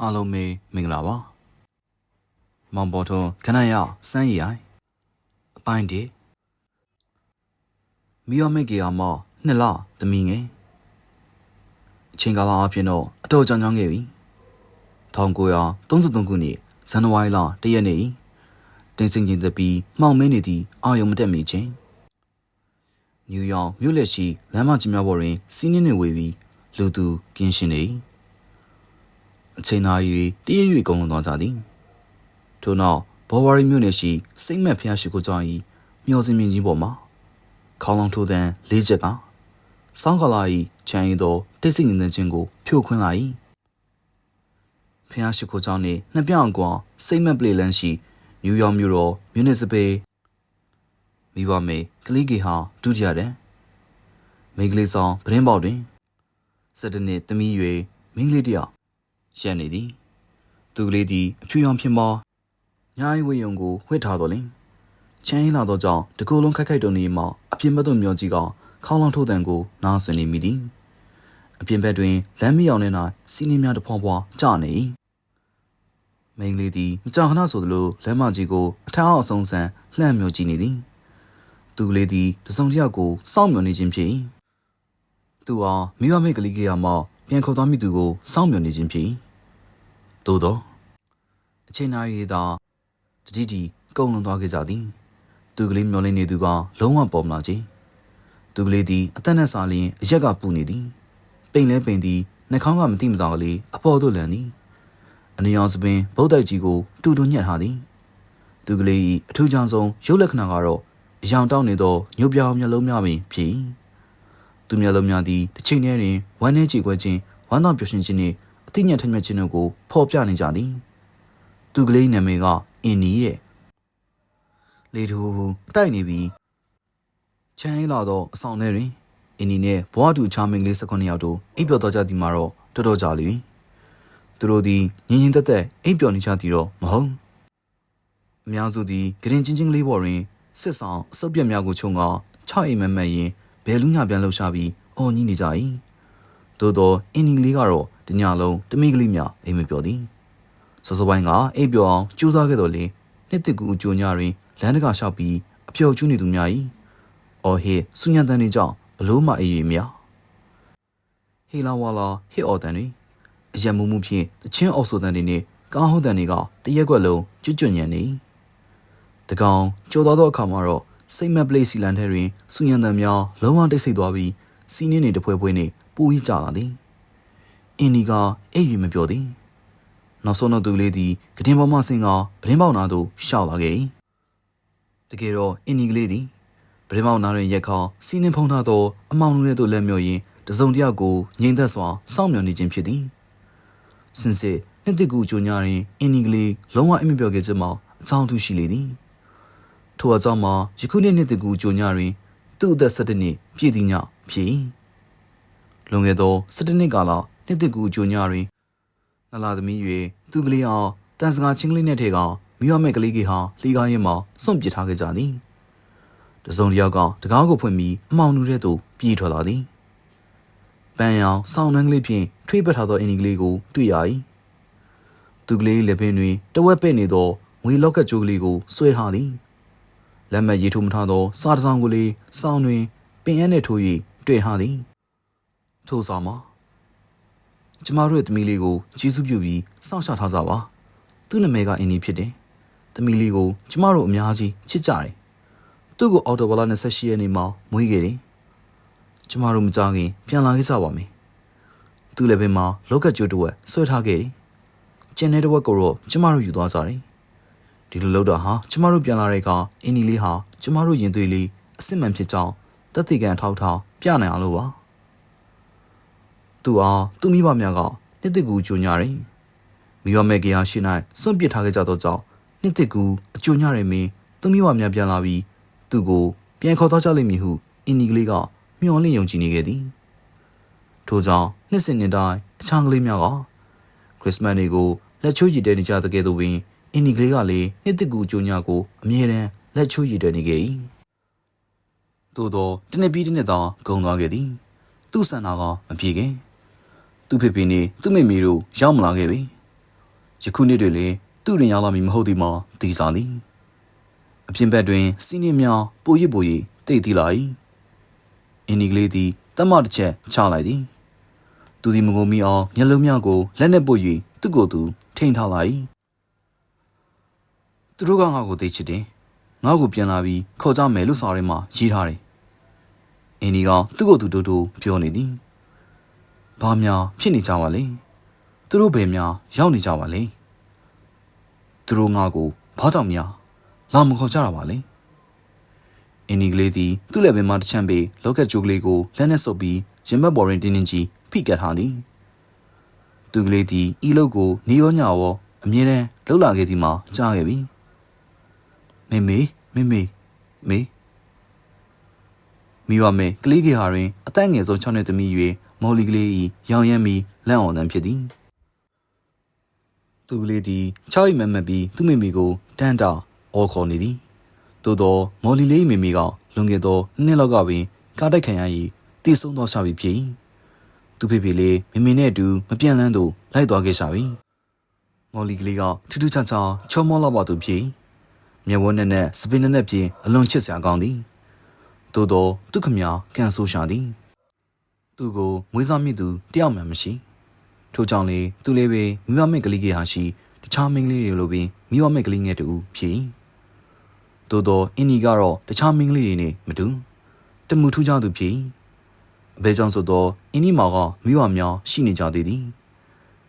အားလုံးပဲမင်္ဂလာပါမောင်ပေါ်ထွန်းခဏရစမ်းရည်ရိုင်အပိုင်းဒီမီယောမိတ်ကေအောင်မနှစ်လသမီးငယ်အချိန်ကာလအဖြစ်တော့အတော်ကြောင်ကြောင်ခဲ့ပြီ1933ခုနှစ်ဇန်နဝါရီလ1ရက်နေ့တင်စင်ကျင်သပီးမှောင်မင်းနေသည့်အာယုံမတက်မီချင်းနယူးယောက်မြို့လက်ရှိလမ်းမကြီးများပေါ်တွင်စီးနှင်းတွေဝေပြီးလူသူကင်းရှင်းနေ၏ အချိန်နာရီတရရွေကုန်လွန်သွားကြသည်ထို့နောက်ဘော်ဝါရီမြို့နယ်ရှိစိတ်မက်ဖျားရှိခိုးကြောင်း၏မျောစင်မြင့်ကြီးပေါ်မှာခေါင်းလောင်ထိုးသံလေးချက်ကစောင်းကလာ၏ချမ်းရီသောတိတ်ဆိတ်နေတဲ့ခြင်းကိုဖြိုခွင်းလာ၏ဖျားရှိခိုးကြောင်းနှင့်နှစ်ပြောင်ကွာစိတ်မက်ပလေလန်းရှိနယူးယောက်မြို့တော်မြူနစ်စပေမိဘမေကလီဂီဟာဒုတိယတန်းမိန်းကလေးဆောင်ပရင်းပေါက်တွင်၁၇နှစ်သမီး၍မိန်းကလေးတစ်ယောက် ရှက်နေသည်သူကလေးသည်အဖြူရောင်ဖြစ်မောညာရီဝေယုံကိုဝှက်ထားတော်လင်ချမ်းရင်လာသောကြောင့်တကူလုံးခိုက်ခိုက်တုံနေမှအပြင်ဘက်သို့မျောကြည့်ကောင်ခေါင်းလောင်ထိုးတန်ကိုနားဆွနေမိသည်အပြင်ဘက်တွင်လမ်းမရောက်နေ၌စီးနှင်းများတဖွာဖွာကျနေ၏မိန်းကလေးသည်မကြာခဏဆိုသလိုလမ်းမကြီးကိုအထက်အောက်အဆုံးဆန်းလှမ်းမျောကြည့်နေသည်သူကလေးသည်တစုံတစ်ယောက်ကိုစောင့်မျှော်နေခြင်းဖြစ်၏သူဟာမိဘမိတ်ကလေးကရမှပြန်ခေါ်သွားမိသူကိုစောင့်မျှော်နေခြင်းဖြစ်၏ သို့သောအချိန်နာရီသာတတိတီကုံလွန်သွားခဲ့ကြသည် သူကလေးမျောလင်းနေသူကလုံးဝပေါ်မလာခြင်းသူကလေးသည်အသက်နဲ့စားလျင်အရက်ကပူနေသည်ပိန်လဲပိန်သည်နှာခေါင်းကမတိမတော်ကလေးအပေါ်သို့လန်သည်အနီအောင်စပင်ဗုဒ္ဓကြီးကိုတူတူညှက်ထားသည်သူကလေး၏အထူးကြောင့်ဆုံးရုပ်လက္ခဏာကတော့အယောင်တောင်းနေသောညို့ပြောင်မျက်လုံးများပင်ဖြစ်၏သူမျက်လုံးများသည်တစ်ချိန်တည်းတွင်ဝမ်းနည်းကြေကွဲခြင်းဝမ်းသာပျော်ရွှင်ခြင်းနှင့်အ သိဉာဏ်ထက်မြက်ခြင်းတို့ကိုဖော်ပြနေကြသည်သူကလေးနာမည်ကအင်နီတဲ့လေထူတိုက်နေပြီးချမ်းအေးလာသောအဆောင်ထဲတွင်အင်နီနှင့်ဘွားတူချာမင်ကလေး၁၉ယောက်တို့အိပ်ပျော်သွားကြသည်မှာတော့တော်တော်ကြာလေပြီသူတို့သည်ငင်းငင်းသက်သက်အိပ်ပျော်နေကြသည်တော့မဟုတ်အများစုသည်ဂရင်ချင်းချင်းကလေးပေါ်တွင်စစ်ဆောင်အစုပ်ပြက်များကိုခြုံက6အိမ်မက်မက်ရင်ဘယ်လူညာပြန်လှုပ်ရှားပြီးအော်ကြီးနေကြ၏သို့သောအင်နီလေးကတော့ တညလုံးတမိကလေးများအိမ်မပြောသည်စောစောပိုင်းကအိပ်ပျော်အောင်ကြိုးစားခဲ့တော်လေနှစ်တစ်ကူအကျိုးညတွင်လမ်းတကာလျှောက်ပြီးအပျော်ကျူးနေသူများ၏အော်ဟေဆူညံတန်တွေကြောင့်ဘလို့မှအေးရများဟေလာဝါလာဟစ်အော်တန်တွေအယံမှုမှုဖြင့်တချင်းအော်ဆိုတန်တွေနှင့်ကားဟုတ်တန်တွေကတရက်ွက်လုံးကျွတ်ကျွညံနေတကောင်ကြော်သွားသောအခါမှာတော့စိတ်မက်ပလေးစီလန်ထဲတွင်စူညံတန်များလုံးဝတိတ်ဆိတ်သွားပြီးစီးနှင်းတွေတဖွဲဖွဲနှင့်ပူဟိကြလာသည် အင်းဒီကအိပ်ရီမပြောသည်နောက်ဆုံးတော့သူလေးသည်ကတင်ပေါ်မှဆင်းကပရင်းပေါက်နာသို့ရှောက်လာခဲ့၏တကယ်တော့အင်းဒီကလေးသည်ပရင်းပေါက်နာတွင်ရက်ခေါစီးနှင်းဖုံးထားသောအမောင်လူရဲ့သို့လက်မြော့ရင်းတစုံတယောက်ကိုငြိမ်သက်စွာစောင့်မျှော်နေခြင်းဖြစ်သည်စင်စစ်နှစ်တစ်ကူကြိုညာရင်အင်းဒီကလေးလုံးဝအိမ်မပြောခဲ့ခြင်းမှာအချောင်းထုရှိလေသည်ထိုအကြောင်းမှာယခုနှစ်နှစ်တစ်ကူကြိုညာတွင်သူ့အသက်၁၇နှစ်ပြည့်သည်ညဖြစ်၏လွန်ခဲ့သော၁၇နှစ်ကာလ နှစ်တစ်ကူကြိုညာတွင်နလာသမီး၍သူကလေးအောင်တန်စကာချင်းကလေးနဲ့ထဲကမိရမဲ့ကလေးကြီးဟာလီကားရင်မှာစွန့်ပစ်ထားခဲ့ကြသည်တစုံတယောက်ကတကားကိုဖွင့်ပြီးအမောင်နူတဲ့သို့ပြေးထွက်လာသည်ပန်းရောင်ဆောင်းနှန်းကလေးဖြင့်ထွေးပတ်ထားသောအင်ဒီကလေးကိုတွေ့ရ၏သူကလေးလက်ဖင်းတွင်တဝက်ပဲ့နေသောငွေလောက်ကကြိုးကလေးကိုဆွဲထားသည်လက်မရေးထိုးမထားသောစားတစောင်းကိုလေးစောင်းတွင်ပင်ရဲနှင့်ထိုး၍တွေ့ထားသည်ထို့ဆောင်မှာ ကျမတို့ရဲ့သမီးလေးကိုကျေးဇူးပြုပြီးစောင့်ရှောက်ထားကြပါသူ့နာမည်ကအင်းနီဖြစ်တယ်သမီးလေးကိုကျမတို့အများကြီးချစ်ကြတယ်သူ့ကိုအော်တိုဘလာ28ရက်နေ့မှာမွေးခဲ့တယ်ကျမတို့မကြခင်ပြန်လာခဲ့ကြပါမယ်သူ့လည်းပဲမှာလောက်ကကြိုးတစ်ဝက်ဆွဲထားခဲ့တယ်ကျန်တဲ့တစ်ဝက်ကိုတော့ကျမတို့ယူသွားကြတယ်ဒီလိုလုပ်တာဟာကျမတို့ပြန်လာတဲ့အခါအင်းနီလေးဟာကျမတို့ရင်သွေးလေးအစ်စ်မှန်ဖြစ်ကြောင်းတက်တီကန်ထောက်ထားပြနိုင်အောင်လို့ပါ သူအားသူ့မိဘများကနှစ်တစ်ကူကြိုညာတယ်မိဘမဲကရာရှိ၌စွန့်ပစ်ထားခဲ့ကြသောကြောင့်နှစ်တစ်ကူအကြိုညာရမင်းသူ့မိဘများပြန်လာပြီးသူ့ကိုပြန်ခေါ်သွားကြလိမ့်မည်ဟုအင်းနီကလေးကမျှော်လင့်ယုံကြည်နေခဲ့သည်ထို့ကြောင့်နှစ်စဉ်နှစ်တိုင်းအချောင်းကလေးများကခရစ်စမတ်နေ့ကိုလက်ချိုးရည်တဲနေကြတဲ့ကဲ့သို့ပင်အင်းဒီကလေးကလည်းနှစ်တစ်ကူကြိုညာကိုအမြဲတမ်းလက်ချိုးရည်တဲနေခဲ့၏သို့သောတနေ့ပြီးတနေ့သောဂုံသွားခဲ့သည် သူ့ဆန္ဒကမပြေခင် သူ့ဖေဖေနှင့်သူ့မိမိတို့ရောက်မလာခဲ့ပေယခုနှစ်တွေလေသူ့ရင်ရောက်လာမည်မဟုတ်သည်မှာသိစားသည်အပြင်ဘက်တွင်စီးနှင်းများပိုရစ်ပိုရစ်တိတ်သီလာ၏အင်းဒီကလေးသည်တတ်မတစ်ချက်ချလိုက်သည်သူသည်မငုံမိအောင်မျက်လုံးများကိုလက်နဲ့ပုတ်၍သူ့ကိုယ်သူထိန်ထားလိုက်၏သူတို့ကငါ့ကိုသိချစ်တယ်ငါ့ကိုပြန်လာပြီးခေါ်ကြမယ်လို့စာရဲမှာရေးထားတယ်အင်းဒီကသူ့ကိုယ်သူတို့တို့ပြောနေသည် ဘာများဖြစ်နေကြပါလဲသူတို့ဘယ်များရောက်နေကြပါလဲသူတို့ငါ့ကိုဘာကြောင့်များလာမခေါ်ကြတာပါလဲအင်းဒီကလေးသည်သူ့လက်ပင်မှာတစ်ချမ်းပေးလောက်ကက်ဂျိုကလေးကိုလက်နဲ့ဆုပ်ပြီးရင်ဘတ်ဘော်ရင်တင်းတင်းကြီးဖိကတ်ထားသည်သူကလေးသည်ဤလုတ်ကိုနေရောညရောအမြဲတမ်းလှုပ်လာခဲ့သည်မှာကြားခဲ့ပြီမေမေမေမေမေမိဝမဲကလေးကြီးဟာတွင်အသက်ငယ်ဆုံး6နှစ်သမီး၍ မော်လီကလေး၏ရောင်ရမ်းပြီးလန့်အောင်တန်းဖြစ်သည်သူကလေးသည်ချောက်ရိပ်မက်မက်ပြီးသူ့မိမိကိုတန်းတာအော်ခေါ်နေသည်သို့သောမော်လီလေး၏မိမိကလွန်ခဲ့သောနှစ်လောက်ကပင်ကားတိုက်ခံရ၏တည်ဆုံးသောရှာပြီးဖြစ်၏သူဖေဖေလေးမိမိနှင့်အတူမပြန့်လန်းသို့လိုက်သွားခဲ့ရှာပြီမော်လီကလေးကထူးထူးခြားခြားချောမောလာပါသူဖြစ်၏မျက်ဝန်းနဲ့နဲ့စပင်းနဲ့နဲ့ဖြင့်အလွန်ချစ်စရာကောင်းသည်သို့သောသူခမကန်ဆိုးရှာသည် သူ့ကိုမွေးစားမိသူတယောက်မှမရှိထို့ကြောင့်လေသူလေးပဲမိမမဲ့ကလေးကြီးဟာရှိတခြားမင်းကလေးတွေလိုပင်မိမမဲ့ကလေးငယ်တူဖြစ်သို့တော့အင်းနီကတော့တခြားမင်းကလေးတွေနဲ့မတူတမှုထူးခြားသူဖြစ်အဘဲကြောင့်ဆိုတော့အင်းနီမောင်ကမိဝများရှိနေကြသေးသည်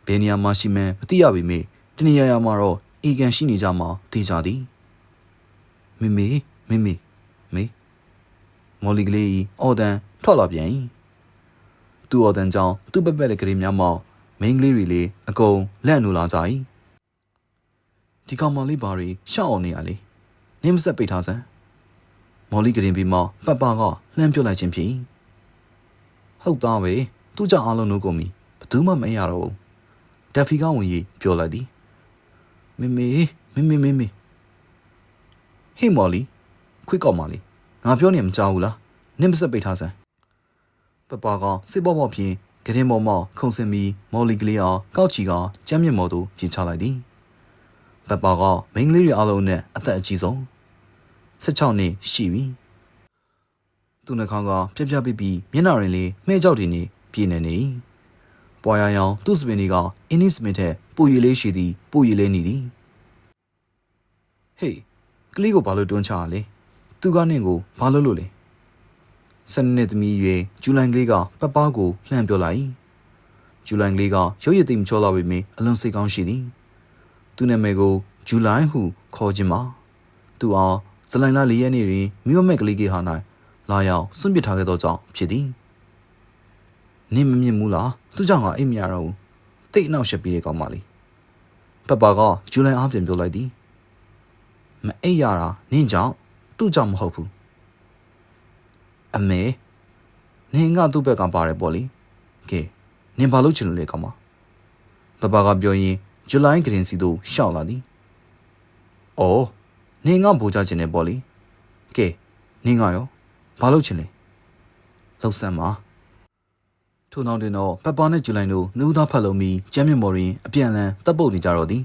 ဘယ်နေရာမှာရှိမှန်းမသိရပေမယ့်တနေရာရာမှာတော့အေကန်ရှိနေကြမှာသိကြသည်မေမေမေမေမေမော်လီကလေးဤအော်တန်ထွက်လာပြန်၏ သူ့အော်တန်ကြောင့်သူ့ပက်ပက်တဲ့ကလေးများမောင်မိန်းကလေးတွေလေအကုန်လက်နူလာကြ၏ဒီကောင်မလေးဘာတွေရှောက်အောင်နေရလေနင်းမဆက်ပိတ်ထားစမ်းမော်လီကရင်ပြီးမှပတ်ပါကလှမ်းပြုတ်လိုက်ခြင်းဖြစ်၏ဟုတ်သားပဲသူ့ကြောင့်အားလုံးတို့ကုန်ပြီဘယ်သူမှမရတော့ဘူးဒက်ဖီကဝင်ကြီးပြောလိုက်သည်မေမေမေမေမေမေဟေးမော်လီခွိကောက်မလေးငါပြောနေမကြောက်ဘူးလားနင်းမဆက်ပိတ်ထားစမ်း ပပကစစ်ပေါ်ပေါ်ဖြင့်ကရင်ပေါ်မှခုံစင်ပြီးမော်လီကလေးအားကောက်ချီကကျမ်းမြင့်မော်သို့ပြေးချလိုက်သည်ပပကမိန်းကလေးတွေအားလုံးနဲ့အသက်အကြီးဆုံး16နှစ်ရှိပြီသူနှခေါင်းကပြက်ပြက်ပြပြီးမျက်နှာရင်လေးမှဲကြောက်တွေနဲ့ပြည့်နေနေပွာရရောင်သူ့စပင်တွေကအင်းနီစမစ်ထက်ပူရည်လေးရှိသည်ပူရည်လေးနေသည်ဟေးကလေးကိုဘာလို့တွန်းချရလဲသူကနင့်ကိုဘာလို့လို့လဲ ဆယ်နှစ်သမီးရွယ်ဂျူလိုင်ကလေးကပပကိုလှမ်းပြောလိုက်ဂျူလိုင်ကလေးကရုပ်ရည်သိမ်ချောလာပေမယ့်အလွန်စိတ်ကောင်းရှိသည်သူနာမည်ကိုဂျူလိုင်ဟုခေါ်ခြင်းမှာသူအားဇလိုင်လာလေးရက်နေ့တွင်မိမမက်ကလေးကဟာ၌လာရောက်စွန့်ပစ်ထားခဲ့သောကြောင့်ဖြစ်သည်နင်းမမြင်ဘူးလားသူကြောင့်ကအိမ်မရတော့ဘူးတိတ်အနောက်ရှက်ပြီးတဲ့ကောင်မလေးပပကဂျူလိုင်အားပြန်ပြောလိုက်သည်မအိပ်ရတာနင်းကြောင့်သူ့ကြောင့်မဟုတ်ဘူး အမေနင်ကသူ့ဘက်ကပါတယ်ပေါ့လေကဲနင်ဘာလို့ချင်လို့လဲကောင်မပပကပြောရင်ဇူလိုင်ဂရင်စီတို့ရှောက်လာသည်အော်နင်ကဗိုလ်ချချင်တယ်ပေါ့လေကဲနင်ကရောဘာလို့ချင်လဲလှုပ်ဆမ်းပါထို့နောက်တင်တော့ပပနဲ့ဂျူလိုင်တို့နှူးသားဖတ်လုံးပြီးကျမ်းမြမော်ရင်အပြန်လန်တပ်ပုတ်နေကြတော့သည်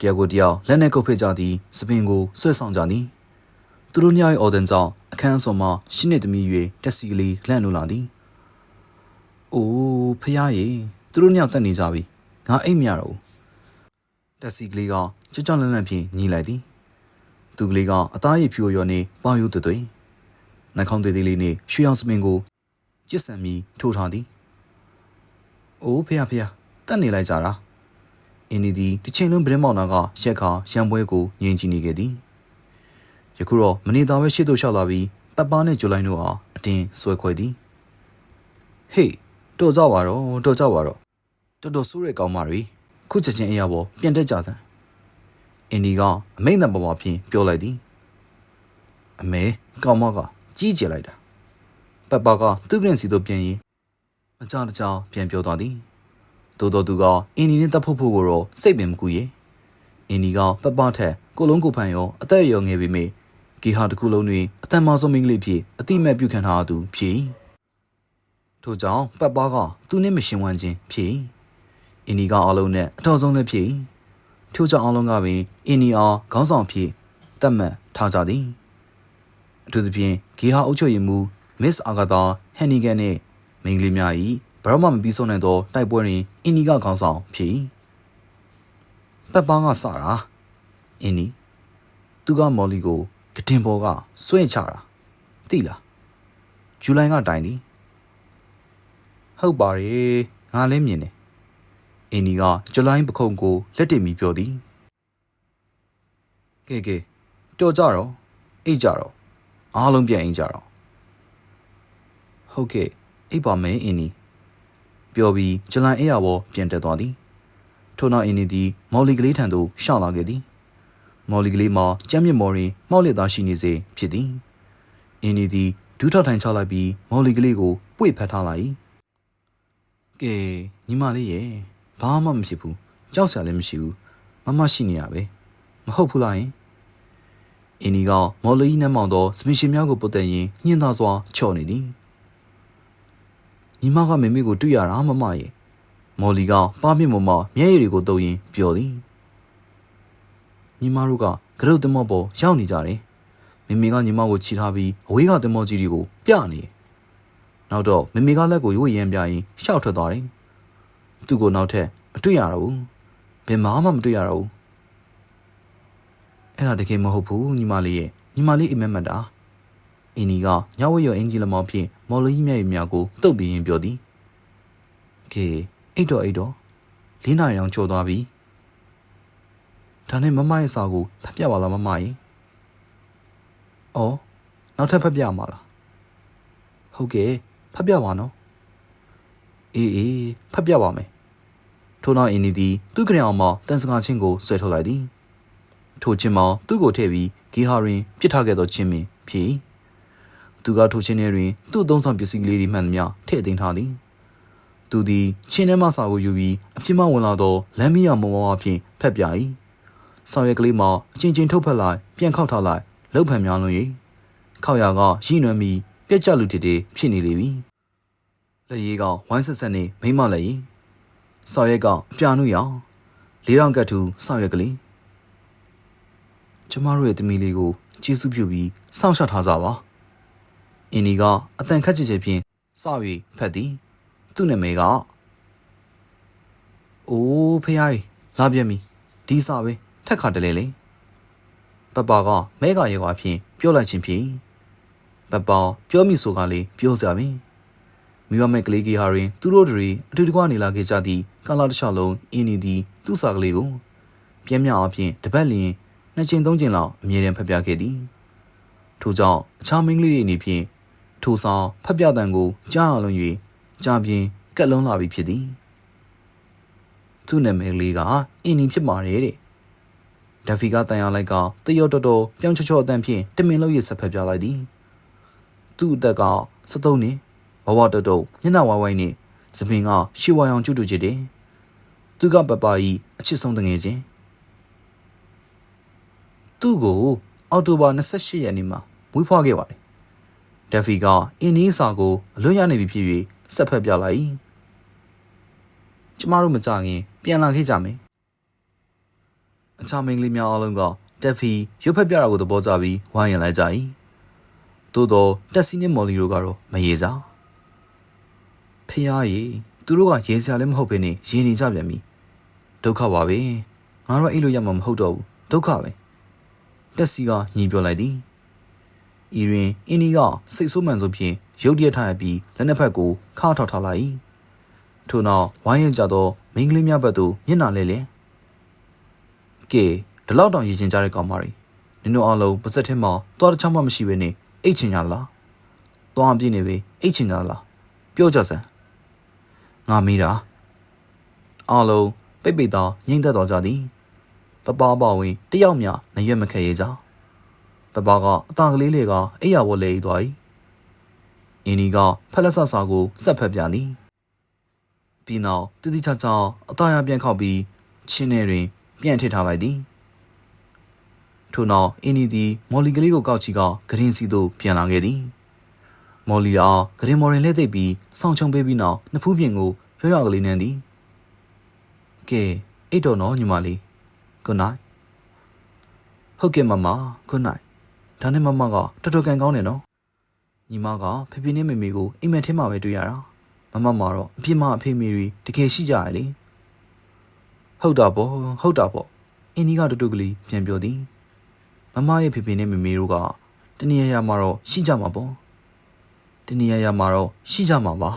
တယောက်ကိုတယောက်လက်နဲ့ကုပ်ဖိတ်ကြသည်စပင်ကိုဆွဲဆောင်ကြသည်သူတို့ညရဲ့အော်ဒန်ကြောင့် အခန်းဆောင်မှာရှင်းနေသမီး၍တက်စီကလေးလှန့်လို့လာသည်။အိုးဖះရေသူတို့ညောက်တက်နေကြပြီ။ငါအိတ်မရတော့ဘူး။တက်စီကလေးကကြွကြွလန့်လန့်ဖြင့်ညီလိုက်သည်။သူကလေးကအသားရည်ဖြူရော်နေပေါယုသွေး။နှာခေါင်းသေးသေးလေးနဲ့ရွှေအောင်စပင်ကိုကျစ်ဆန်ပြီးထိုးထားသည်။အိုးဖះဖះတက်နေလိုက်ကြတာ။အင်းဒီဒီတစ်ချိန်လုံးဗရင်မောင်နာကရက်ခါရံပွဲကိုငင်ကြည့်နေခဲ့သည်။ ယခုတော့မနေသားပဲရှေ့သို့လျှောက်လာပြီးတပ်ပါနဲ့ဂျူလိုင်းတို့အားအတင်းဆွဲခွဲသည်ဟေးတော်ကြပါတော့တော်ကြပါတော့တော်တော်ဆိုးတဲ့ကောင်မတွေခုချက်ချင်းအရာပေါ်ပြန်တက်ကြစမ်းအင်းဒီကအမိန့်တံပေါ်မှာဖြင့်ပြောလိုက်သည်အမေကောင်မကကြီးကျယ်လိုက်တာပပကသူ့ကရင်စီတို့ပြန်ရင်မကြတကြောင်ပြန်ပြောသွားသည်တိုးတော်သူကအင်းဒီနဲ့တပ်ဖို့ဖို့ကိုတော့စိတ်ပင်မကူရဲ့အင်းဒီကပပထက်ကိုလုံးကိုဖန်ရောအသက်အရွယ်ငယ်ပေမယ့် ဂီဟာတစ်ခုလုံးတွင်အတန်မဆုံးမင်းကလေးဖြစ်အတိမတ်ပြုခံထားသူဖြစ်ထို့ကြောင့်ပတ်ပါကသူနှင့်မရှင်ဝမ်းခြင်းဖြစ်အင်းဒီကအလုံးနဲ့အထောက်ဆုံးလည်းဖြစ်ထို့ကြောင့်အားလုံးကပင်အင်းနီအားခေါင်းဆောင်ဖြစ်တတ်မှတ်ထားကြသည်အထူးသဖြင့်ဂေဟာအုပ်ချုပ်ရေးမှူးမစ္စအာဂါသာဟန်နီဂန်နှင့်မိန်းကလေးများ၏ဘရမမပြီးဆုံးနိုင်သောတိုက်ပွဲတွင်အင်းနီကခေါင်းဆောင်ဖြစ်၏ပတ်ပန်းကစတာအင်းနီသူကမော်လီကို ကတင်ပေါ်ကစွန့်ချတာသိလားဇူလိုင်ကတိုင်သည်ဟုတ်ပါရဲ့ငါလည်းမြင်တယ်အင်းနီကဇူလိုင်ပခုံးကိုလက်တင်ပြီးပြောသည်ကဲကဲတော်ကြတော့အိတ်ကြတော့အားလုံးပြန်အိမ်ကြတော့ဟုတ်ကဲ့အိပ်ပါမယ်အင်းနီပြောပြီးဇလိုင်အေးရဘောပြန်တက်သွားသည်ထို့နောက်အင်းနီသည်မော်လီကလေးထံသို့ရှောက်လာခဲ့သည် မော်လီကလေးမှာကြမ်းမြင့်မော်ရင်မောက်လက်သားရှိနေစေဖြစ်သည်အင်းနီသည်ဒူးထောက်ထိုင်ချလိုက်ပြီးမော်လီကလေးကိုပွေဖက်ထားလိုက်ကဲညီမလေးရဲ့ဘာမှမဖြစ်ဘူးကြောက်စရာလည်းမရှိဘူးမမရှိနေရပဲမဟုတ်ဘူးလားယင်အင်းနီကမော်လီနှမ်းမောင်သောစပင်ရှင်များကိုပုတ်တဲ့ရင်ညှင်းသားစွာချော့နေသည်ညီမကမေမေကိုတွေ့ရတာမမရဲ့မော်လီကပါမြင့်မမမျက်ရည်တွေကိုတုပ်ရင်ပျော်သည် ညီမတို့ကကရုတ်သမောပေါ်ရောက်နေကြတယ်မေမေကညီမကိုချီထားပြီးအဝေးကသမောကြီးတွေကိုပြနေတယ်နောက်တော့မေမေကလက်ကိုရွေ့ရမ်းပြရင်ရှောက်ထွက်သွားတယ်သူ့ကိုနောက်ထပ်မတွေ့ရတော့ဘူးဘယ်မှမှမတွေ့ရတော့ဘူးအဲ့ဒါတကယ်မဟုတ်ဘူးညီမလေးရဲ့ညီမလေးအိမ်မက်မက်တာအင်းနီကညဝဲရောအင်ဂျီလမောင်ဖြင့်မော်လီမျက်ရည်များကိုတုပ်ပြီးရင်ပြောသည်ကဲအိတ်တော့အိတ်တော့လေးနာရီအောင်ကြော်သွားပြီ ဒါနဲ့မမရဲ့စာကိုဖတ်ပြပါလားမမရဲ့အော်နောက်ထပ်ဖတ်ပြမှာလားဟုတ်ကဲ့ဖတ်ပြပါနော်အေးအေးဖတ်ပြပါမယ်ထို့နောက်အင်းနီသည်သူ့ကြံအောင်မှတန်စကားချင်းကိုဆွဲထုတ်လိုက်သည်ထိုချင်းမောင်သူ့ကိုထည့်ပြီးဂီဟာရင်ပြစ်ထားခဲ့သောချင်းမင်းဖြစ်၏သူကထိုချင်းထဲတွင်သူ့အသုံးဆောင်ပစ္စည်းကလေးတွေမှန်သမျှထည့်သိမ်းထားသည်သူသည်ချင်းထဲမှစာကိုယူပြီးအပြစ်မဝင်လာသောလမ်းမရမုံဝါးဖြင့်ဖက်ပြ၏ ဆောင်ရွက်ကလေးမှာအချင်းချင်းထုတ်ဖက်လိုက်ပြန်ခောက်ထားလိုက်လှုပ်ဖန်များလွန်၏ခောက်ရကရှိနွမ်းပြီးပြက်ကြလူတည်တည်ဖြစ်နေလေပြီလက်ရည်ကဝိုင်းဆက်ဆက်နေမိမလက်ရည်ဆောင်ရက်ကအပြာနုရောင်လေးတောင်ကတ်ထူဆောင်ရက်ကလေးကျမတို့ရဲ့တမီလေးကိုကျေးဇူးပြုပြီးစောင့်ရှောက်ထားကြပါအင်းဒီကအတန်ခတ်ချစ်ချစ်ဖြင့်စ၍ဖတ်သည်သူ့နာမည်ကအိုးဖះကြီးလာပြမီဒီစာပဲ ထက်ခါတလဲလေပပကမဲကရေကွာဖြင့်ပြောလိုက်ခြင်းဖြင့်ပပပြောမိဆိုကလေးပြောစရာပင်မိမမဲ့ကလေးကြီးဟာရင်သူတို့တွေအတူတကွနေလာခဲ့ကြသည့်ကာလာတစ်လျှောက်လုံးအင်းနေသည်သူ့စာကလေးကိုပြင်းပြအပြင်တပတ်လျင်နှစ်ချိန်သုံးချိန်လောက်အမြဲတမ်းဖတ်ပြခဲ့သည်ထို့ကြောင့်အခြားမိန်းကလေးတွေအနေဖြင့်ထိုဆောင်ဖတ်ပြတန်ကိုကြားအောင်လုံး၍ကြားပြင်းကက်လုံးလာပြီဖြစ်သည်သူ့နာမည်လေးကအင်းနီဖြစ်ပါတယ်တဲ့ ဒက်ဖီကတန်ရလိုက်ကတရောတော်တော်ပြောင်းချောချောအတန်ဖြင့်တမင်လို့ရဆက်ဖက်ပြလိုက်သည်သူ့အသက်က73နှစ်ဘဝတော်တော်ညနာဝိုင်းဝိုင်းနဲ့သပင်ကရှီဝါရောင်ကျွတ်တူချစ်တယ်သူကပပကြီးအချစ်ဆုံးတငယ်ချင်းသူ့ကိုအော်တိုဘာ28ရက်နေ့မှာမွေးဖွားခဲ့ပါတယ်ဒက်ဖီကအင်းနီးစာကိုအလွတ်ရနေပြီဖြစ်၍ဆက်ဖက်ပြလိုက်ကျမတို့မကြခင်ပြန်လာခဲ့ကြမယ် အခြားမိန်းကလေးများအားလုံးကတက်ဖီရုပ်ဖက်ပြတာကိုသဘောကျပြီးဝိုင်းရန်လိုက်ကြ၏သို့တော့တက်စီနဲ့မော်လီတို့ကတော့မရေစားဖះရေသူတို့ကရေစရာလည်းမဟုတ်ဘဲနဲ့ရေနေကြပြန်ပြီဒုက္ခပါပဲငါတို့အိတ်လို့ရမှာမဟုတ်တော့ဘူးဒုက္ခပဲတက်စီကညီပြောလိုက်သည်။ဤတွင်အင်းဒီကစိတ်ဆိုးမှန်ဆိုဖြင့်ရုတ်တရက်ထားရပြီးလက်နှစ်ဖက်ကိုခါထောက်ထားလိုက်၏။ထို့နောက်ဝိုင်းရကြသောမိန်းကလေးများဘက်သို့မျက်နှာလဲလျင် ကဲဒီလောက်တောင်ရည်ချင်ကြတဲ့ကောင်မတွေနင်တို့အားလုံးပါစက်ထဲမှာသွားတစ်ချောင်းမှမရှိဘဲနဲ့အိတ်ချင်ကြလား။သွားပြည့်နေပြီအိတ်ချင်ကြလား။ပြောကြစမ်း။ငါမေးတာအားလုံးပိတ်ပိတ်သားငိမ့်သက်တော်ကြသည်။ပပပါဝင်တယောက်မျှနရွက်မခဲရကြ။ပပကအသာကလေးလေးကအိယာဝတ်လဲသွား၏အင်းဒီကဖက်လက်ဆဆာကိုဆက်ဖက်ပြန်သည်ပြီးနောက်တတိချာချာအသာရပြန်ခောက်ပြီးချင်းထဲတွင် ပြန်ထည့်ထားလိုက်သည်ထို့နောက်အင်းဒီသည်မော်လီကလေးကိုကောက်ချီကဂရင်စီသို့ပြန်လာခဲ့သည်မော်လီအားဂရင်မော်ရင်လက်သိပ်ပြီးစောင့်ချုံပေးပြီးနောက်နှစ်ဖူးပြင်ကိုရွရွကလေးနန်းသည်ကဲအိတ်တော်နော်ညီမလေး good night ဟုတ်ကဲ့မမ good night ဒါနဲ့မမကတော်တော်ကန်ကောင်းတယ်နော်ညီမကဖေဖေနဲ့မေမေကိုအိမ်မက်ထဲမှာပဲတွေ့ရတာမမမှာတော့အပြစ်မအဖေမေတွေတကယ်ရှိကြရလေ ဟုတ်တာပေါ့ဟုတ်တာပေါ့အင်းဒီကတူတူကလေးပြန်ပြောသည်မမရဲ့ဖေဖေနဲ့မေမေတို့ကတနည်းရရမှာတော့ရှိကြမှာပေါ့တနည်းရရမှာတော့ရှိကြမှာပါ